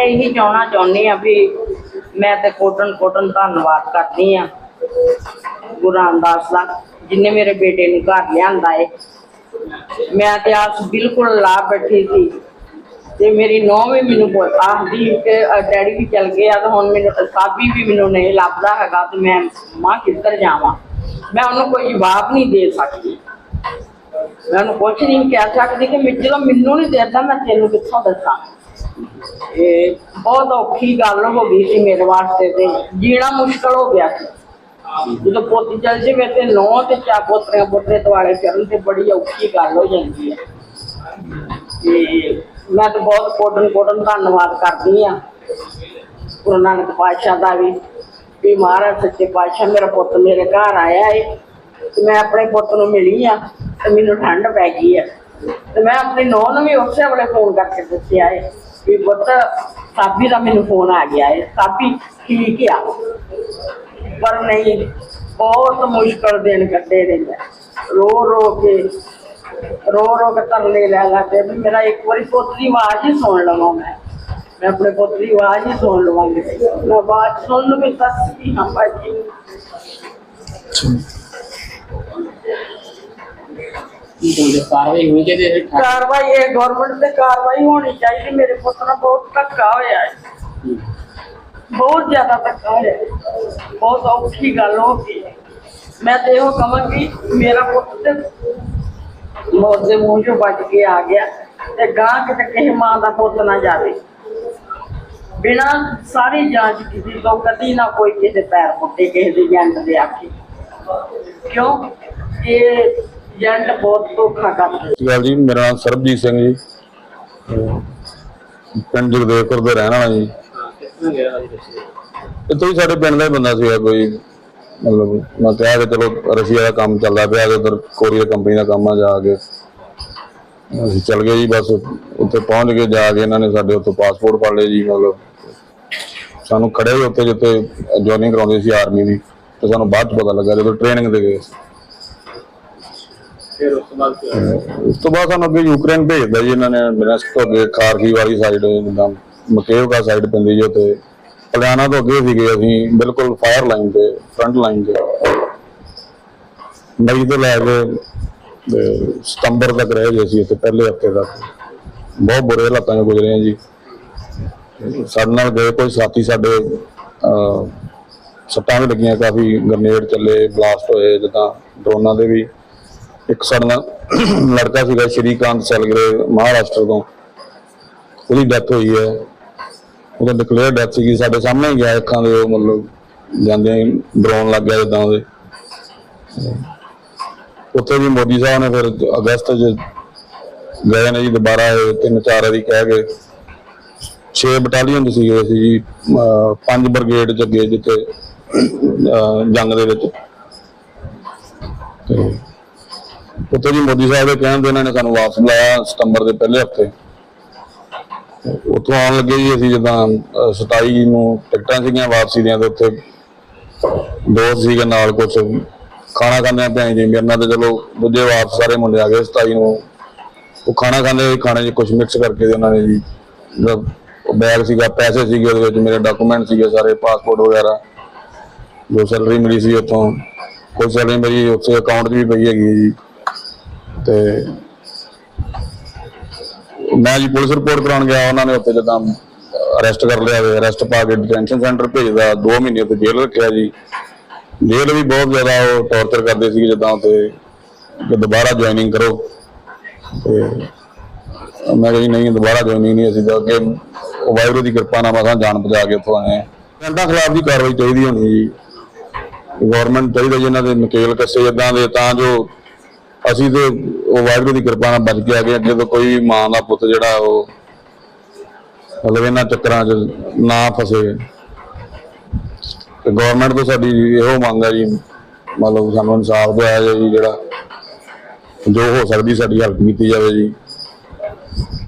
ਇਹੀ ਚਾਹਣਾ ਚਾਹੁੰਦੀ ਆ ਵੀ ਮੈਂ ਤੇ ਕੋਟਨ ਕੋਟਨ ਧੰਨਵਾਦ ਕਰਦੀ ਆ ਗੁਰੂ ਰਾਮਦਾਸ ਦਾ ਜਿਨੇ ਮੇਰੇ ਬੇਟੇ ਨੂੰ ਘਰ ਲਿਆਂਦਾ ਏ। ਮੈਂ ਤੇ ਆਸ ਬਿਲਕੁਲ ਲਾ ਬੈਠੀ ਸੀ ਤੇ ਮੇਰੀ ਨੂੰਹ ਵੀ ਮੈਨੂੰ ਬੋਲ ਆਖਦੀ ਕਿ ਅ, ਡੈਡੀ ਵੀ ਚਲ ਗਏ ਆ ਤੇ ਹੁਣ ਮੈਨੂੰ ਸਾਬੀ ਵੀ ਮੈਨੂੰ ਨਹੀਂ ਲੱਭਦਾ ਹੈਗਾ ਤੇ ਮੈਂ ਮਾਂ ਕਿੱਧਰ ਜਾਵਾਂ? ਮੈਂ ਉਹਨੂੰ ਕੋਈ ਜਵਾਬ ਨਹੀਂ ਦੇ ਸਕਦੀ। ਮੈਂ ਉਹਨੂੰ ਕੁਛ ਨਹੀਂ ਕਹਿ ਸਕਦੀ ਕਿ ਮੈਂ ਜਦੋਂ ਮੈਨੂੰ ਨਹੀਂ ਦੇਦਾ ਮੈਂ ਤੈਨੂੰ ਕਿੱਥੋਂ ਦੱਸਾਂ। ਇਹ ਬਹੁਤ ਔਖੀ ਗੱਲ ਹੋ ਗਈ ਸੀ ਮੇਰੇ ਵਾਸਤੇ ਤੇ ਜੀਣਾ ਮੁਸ਼ਕਲ ਹੋ ਗਿਆ ਸੀ ਜਦੋਂ ਪੋਤੀ ਚਲ ਜਾਵੇ ਤੇ ਨੌ ਤੇ ਚਾ ਪੋਤਰੇ ਪੋਤਰੇ ਦੁਆਲੇ ਫਿਰਨ ਤੇ ਬੜੀ ਔਖੀ ਗੱਲ ਹੋ ਜਾਂਦੀ ਹੈ ਤੇ ਮੈਂ ਤਾਂ ਬਹੁਤ ਕੋਟਨ ਕੋਟਨ ਧੰਨਵਾਦ ਕਰਦੀ ਆ ਗੁਰੂ ਨਾਨਕ ਪਾਤਸ਼ਾਹ ਦਾ ਵੀ ਵੀ ਮਹਾਰਾਜ ਸੱਚੇ ਪਾਤਸ਼ਾਹ ਮੇਰਾ ਪੁੱਤ ਮੇਰੇ ਘਰ ਆਇਆ ਏ ਤੇ ਮੈਂ ਆਪਣੇ ਪੁੱਤ ਨੂੰ ਮਿਲੀ ਆ ਤੇ ਮੈਨੂੰ ਠੰਡ ਪੈ ਗਈ ਆ ਤੇ ਮੈਂ ਆਪਣੀ ਨੂੰਹ ਨੂੰ ਵੀ ਉਸੇ ਵੇਲੇ ਫੋਨ ਕਰਕੇ ਦੱਸਿਆ ਏ ਵੀ ਪੁੱਤ ਸਾਬੀ ਦਾ ਮੈਨੂੰ ਫੋਨ ਆ ਗਿਆ ਏ ਸਾਬੀ ਠੀਕ ਆ ਪਰ ਨਹੀਂ ਬਹੁਤ ਮੁਸ਼ਕਲ ਦਿਨ ਕੱਢੇ ਨੇ ਮੈਂ ਰੋ ਰੋ ਕੇ ਰੋ ਰੋ ਕੇ ਤਰਲੇ ਲੈ ਲੈ ਕੇ ਵੀ ਮੇਰਾ ਇੱਕ ਵਾਰੀ ਪੁੱਤ ਦੀ ਆਵਾਜ਼ ਹੀ ਸੁਣ ਲਵਾਂ ਮੈਂ ਮੈਂ ਆਪਣੇ ਪੁੱਤ ਦੀ ਆਵਾਜ਼ ਹੀ ਸੁਣ ਲਵਾਂਗੀ ਮੈਂ ਆਵਾਜ਼ ਸੁਣ ਲੂ ਵੀ ਸੱਚੀ ਹਾਂ ਭਾਜੀ ਕੀ ਕਹਿੰਦੇ ਕਾਰਵਾਈ ਹੋਣੀ ਚਾਹੀਦੀ ਹੈ ਠਾ- ਕਾਰਵਾਈ ਇਹ ਗਵਰਨਮੈਂਟ ਤੇ ਕਾਰਵਾਈ ਹੋਣੀ ਚਾਹੀਦੀ ਮੇਰੇ ਪੁੱਤ ਨਾਲ ਬਹੁਤ ਧੱਕਾ ਹੋਇਆ ਹੈ। ਬਹੁਤ ਜ਼ਿਆਦਾ ਧੱਕਾ ਹੋਇਆ ਹੈ। ਬਹੁਤ ਔਖੀ ਗੱਲ ਹੋ ਗਈ ਹੈ। ਮੈਂ ਤੇ ਇਹੋ ਕਹਾਂਗੀ ਮੇਰਾ ਪੁੱਤ ਤੇ ਮੌਤ ਦੇ ਮੂੰਹ ਚੋਂ ਬਚ ਕੇ ਆ ਗਿਆ ਤੇ ਗਾਂ ਕਿਤੇ ਕਿਸੇ ਮਾਂ ਦਾ ਪੁੱਤ ਨਾ ਜਾਵੇ। ਬਿਨਾਂ ਸਾਰੀ ਜਾਂਚ ਕੀਤੀ ਤੋਂ ਕਦੀ ਨਾ ਕੋਈ ਕਿਸੇ ਪੈਰ ਪੁੱਟੇ ਕਿਸੇ ਦੇ ਜੰਟ ਦੇ ਆਖੇ। ਕਿਉਂ? ਇਹ ਜੰਟ ਬਹੁਤ ਧੋਖਾ ਕਰਦੇ। ਸਤਿ ਸ਼੍ਰੀ ਅਕਾਲ ਜੀ? ਮੇਰਾ ਨਾਮ ਸਰਬਜੀਤ ਸਿੰਘ ਜੀ। ਅਹ ਪਿੰਡ ਜਗਦੇਵਪੁਰ ਦੇ ਰਹਿਣ ਵਾਲਾ ਜੀ। ਕਿੱਥੋਂ ਗਿਆ ਹੀ ਸਾਡੇ ਪਿੰਡ ਦਾ ਹੀ ਬੰਦਾ ਸੀਗਾ ਕੋਈ। ਮਤਲਬ ਮੈਂ ਕਿਹਾ ਕਿ ਚਲੋ ਰਸ਼ੀਆ ਦਾ ਕੰਮ ਚੱਲਦਾ ਪਿਆ ਤੇ ਉਧਰ ਕੋਰੀਅਰ ਕੰਪਨੀ ਦਾ ਕੰਮ ਆ ਜਾ ਕੇ। ਅਸੀਂ ਚੱਲ ਗਏ ਜੀ ਬਸ। ਉੱਥੇ ਪਹੁੰਚ ਕੇ ਜਾ ਕੇ ਇਹਨਾਂ ਨੇ ਸਾਡੇ ਉੱਥੋਂ ਪਾਸਪੋਰਟ ਫੜ ਲਏ ਜੀ, ਮਤਲਬ। ਸਾਨੂੰ ਖੜੇ ਹੀ ਉੱਥੇ ਜਿੱਥੇ ਜੁਆਇਨਿੰਗ ਕਰਾਉਂਦੇ ਸੀ ਆਰਮੀ ਦੀ। ਤੇ ਸਾਨੂੰ ਬਾਅਦ ਚ ਪਤਾ ਲੱਗਾ ਜਦੋਂ ਟ੍ਰੇਨਿੰਗ ਦੇ ਗਏ। ਫਿਰ ਉਸ ਤੋਂ ਬਾਅਦ ਕੀ ਹੋਇਆ? ਉਸ ਤੋਂ ਬਾਅਦ ਸਾਨੂੰ ਅੱਗੇ ਯੂਕਰੇਨ ਭੇਜਦਾ ਜੀ ਇਹਨਾਂ ਨੇ ਮਿਨਸਕ ਤੋਂ ਅੱਗੇ ਖਾਰਕੀ ਵਾਲੀ ਸਾਈਡ ਜਿੱਦਾਂ ਮਕੇਵਕਾ ਸਾਈਡ ਪੈਂਦੀ ਜੀ ਉੱਥੇ। ਪਲਿਆਣਾ ਤੋਂ ਅੱਗੇ ਸੀਗੇ ਅਸੀਂ ਬਿਲਕੁਲ ਫਾਇਰ ਲਾਈਨ ਤੇ ਫਰੰਟ ਲਾਈਨ ਤੇ। ਮਈ ਤੋਂ ਲੈ ਕੇ ਤੇ ਸਤੰਬਰ ਤੱਕ ਰਹੇ ਜੀ ਅਸੀਂ ਇੱਥੇ ਪਹਿਲੇ ਹਫ਼ਤੇ ਤੱਕ। ਬਹੁਤ ਬੁਰੇ ਹਾਲਾਤਾਂ 'ਚ ਗੁਜ਼ਰੇ ਹਾਂ ਜੀ। ਸਾਡੇ ਨਾਲ ਗਏ ਕੋਈ ਸਾਥੀ ਸਾਡੇ ਅਹ, ਸੱਟਾਂ ਵੀ ਲੱਗੀਆਂ ਕਾਫੀ ਗ੍ਰਨੇਡ ਚੱਲੇ ਬਲਾਸਟ ਹੋਏ ਜਿੱਦਾਂ ਡਰੋਨਾਂ ਦੇ ਵੀ। ਇੱਕ ਸਾਡਾ ਲੜਕਾ ਸੀਗਾ ਸ਼੍ਰੀਕਾਂਤ ਸੈਲਗਰੇ, ਮਹਾਰਾਸ਼ਟਰ ਤੋਂ। ਉਹਦੀ ਡੈਥ ਹੋਈ ਹੈ। ਉਹਦਾ ਡਿਕਲੇਅਰ ਡੈਥ ਸੀਗੀ। ਸਾਡੇ ਸਾਹਮਣੇ ਹੀ ਗਿਆ ਅੱਖਾਂ ਦੇ ਮਤਲਬ ਜਾਂਦੇ ਡਰੋਨ ਲੱਗ ਗਿਆ ਜਿੱਦਾਂ ਉਹਦੇ ਉੱਥੇ ਵੀ ਮੋਦੀ ਸਾਹਿਬ ਨੇ ਫਿਰ ਅਗਸਤ 'ਚ ਗਏ ਨੇ ਜੀ ਦੁਬਾਰਾ ਤਿੰਨ ਚਾਰ ਵਾਰੀ ਕਹਿ ਕੇ। 6 ਬਟਾਲੀਅਨ ਸੀਗੇ ਅਸੀਂ ਜੀ ਪੰਜ ਬ੍ਰਿਗੇਡ ਚ ਅੱਗੇ ਜਿੱਥੇ ਜੰਗ ਦੇ ਵਿੱਚ। ਤੇ ਉੱਥੇ ਜੀ ਮੋਦੀ ਸਾਹਿਬ ਦੇ ਕਹਿਣ ਦੇ ਇਹਨਾਂ ਨੇ ਸਾਨੂੰ ਵਾਪਸ ਬੁਲਾਇਆ ਸਤੰਬਰ ਦੇ ਪਹਿਲੇ ਹਫ਼ਤੇ। ਉੱਥੋਂ ਆਉਣ ਲੱਗੇ ਜੀ ਅਸੀਂ ਜਿੱਦਾਂ 27 ਨੂੰ ਟਿਕਟਾਂ ਸੀਗੀਆਂ ਵਾਪਸੀ ਦੀਆਂ ਤੇ ਉੱਥੇ ਦੋਸਤ ਸੀਗੇ ਨਾਲ ਕੁਝ ਖਾਣਾ ਖਾਂਦੇ ਪਿਆ ਜੀ, ਮੇਰੇ ਨਾਲ ਤੇ ਚਲੋ ਦੂਜੇ ਵਾਪਸ ਸਾਰੇ ਮੁੰਡੇ ਆ ਗਏ 27 ਨੂੰ। ਉਹ ਖਾਣਾ ਖਾਂਦੇ ਖਾਣੇ 'ਚ ਕੁਝ ਮਿਕਸ ਕਰਕੇ ਤੇ ਉਹਨਾਂ ਨੇ ਜੀ, ਮਤਲਬ ਬੈਗ ਸੀਗਾ, ਪੈਸੇ ਸੀਗੇ ਉਹਦੇ ਵਿੱਚ, ਮੇਰੇ ਡਾਕੂਮੈਂਟ ਸੀਗੇ ਸਾਰੇ ਪਾਸਪੋਰਟ ਵਗੈਰਾ। ਜੋ ਸੈਲਰੀ ਮਿਲੀ ਸੀ ਉੱਥੋਂ। ਕੋਈ ਸੈਲਰੀ ਮੇਰੀ ਉੱਥੇ ਅਕਾਊਂਟ 'ਚ ਵੀ ਪਈ ਹੈਗੀ ਜੀ। ਤੇ ਮੈਂ ਜੀ ਪੁਲਿਸ ਰਿਪੋਰਟ ਕਰਾਉਣ ਗਿਆ, ਉਹਨਾਂ ਨੇ ਉੱਥੇ ਜਦੋਂ ਅਰੈਸਟ ਕਰ ਲਿਆ ਵੇ, ਅਰੈਸਟ ਪਾ ਕੇ ਡਿਟੈਂਸ਼ਨ ਸੈਂਟਰ ਭੇਜਦਾ 2 ਮਹੀਨੇ ਉੱਥੇ ਜੇਲ੍ਹ ਰੱਖਿਆ ਜੀ। ਜੇਲ੍ਹ ਵੀ ਬਹੁਤ ਜ਼ਿਆਦਾ ਉਹ ਟੌਰਚਰ ਕਰਦੇ ਸੀ ਜਿੱਦਾਂ ਉੱਥੇ ਕਿ ਦੁਬਾਰਾ ਜੁਆਇਨਿੰਗ ਕਰੋ। ਤੇ ਮੈਂ ਕਿਹਾ ਜੀ ਨਹੀਂ, ਦੁਬਾਰਾ ਜੁਆਇਨਿੰਗ ਨਹੀਂ, ਅਸੀਂ ਤਾਂ ਅੱਗੇ ਉਹ ਵਾਹਿਗੁਰੂ ਦੀ ਕਿਰਪਾ ਨਾਲ ਮਸਾਂ ਜਾਨ ਬਚਾ ਕੇ ਉੱਥੋਂ ਆਏ ਹਾਂ। ਖਿਲਾਫ ਦੀ ਕਾਰਵਾਈ ਚਾਹੀਦੀ ਹੋਣੀ ਜੀ। ਗਵਰਨਮੈਂਟ ਚਾਹੀਦਾ ਜੀ ਇਹਨਾਂ ਦੇ ਨਕੇਲ ਕੱਸੇ ਇਦਾਂ ਦੇ, ਤਾਂ ਜੋ ਅਸੀਂ ਤੇ ਉਹ ਵਾਹਿਗੁਰੂ ਦੀ ਕਿਰਪਾ ਨਾਲ ਬਚ ਕੇ ਆ ਗਏ ਅੱਗੇ ਤੋਂ ਕੋਈ ਵੀ ਮਾਂ ਦਾ ਪੁੱਤ ਜਿਹੜਾ ਉਹ ਮਤਲਬ ਇਹਨਾਂ ਚੱਕਰਾਂ 'ਚ ਨਾ ਫਸੇ। ਤੇ ਗਵਰਨਮੈਂਟ ਤੋਂ ਸਾਡੀ ਇਹੋ ਮੰਗ ਹੈ ਜੀ, ਮਤਲਬ ਸਾਨੂੰ ਇਨਸਾਫ ਦਿਵਾਇਆ ਜਾਏ ਜੀ ਜਿਹੜਾ ਜੋ ਹੋ ਸਕਦੀ ਸਾਡੀ ਹੈਲਪ ਕੀਤੀ ਜਾਵੇ ਜੀ।